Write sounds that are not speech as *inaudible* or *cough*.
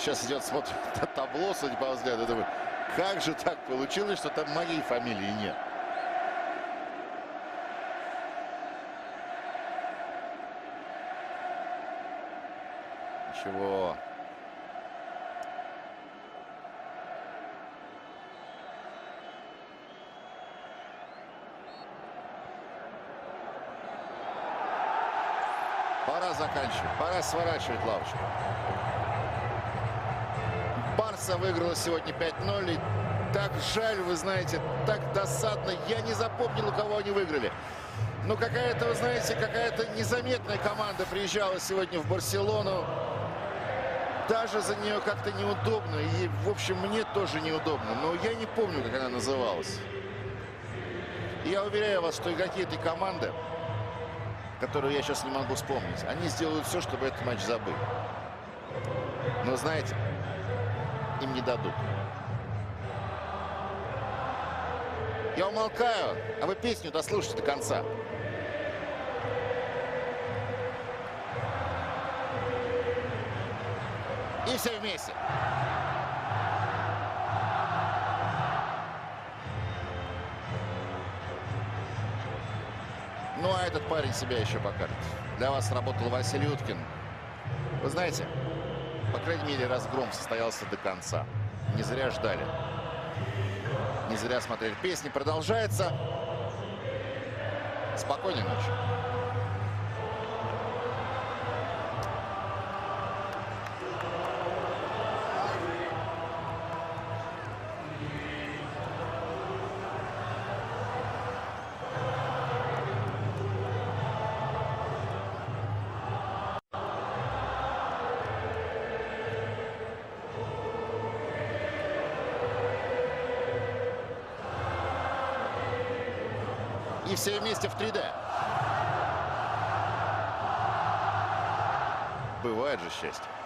Сейчас идет, смотрит *laughs* на табло, судя по взгляду, думаю, как же так получилось, что там моей фамилии нет. Ничего. Пора заканчивать, пора сворачивать лавочку. Барса выиграла сегодня 5-0. И так жаль, вы знаете, так досадно. Я не запомнил, у кого они выиграли. Но какая-то, вы знаете, какая-то незаметная команда приезжала сегодня в Барселону. Даже за нее как-то неудобно. И, в общем, мне тоже неудобно. Но я не помню, как она называлась. Я уверяю вас, что игроки этой команды, которую я сейчас не могу вспомнить, они сделают все, чтобы этот матч забыть. Но знаете, им не дадут. Я умолкаю, а вы песню дослушайте до конца. И все вместе. Ну, а этот парень себя еще покажет. Для вас работал Василий Уткин. Вы знаете, по крайней мере, разгром состоялся до конца. Не зря ждали. Не зря смотрели. Песня продолжается. Спокойной ночи. И все вместе в 3D. Бывает же счастье.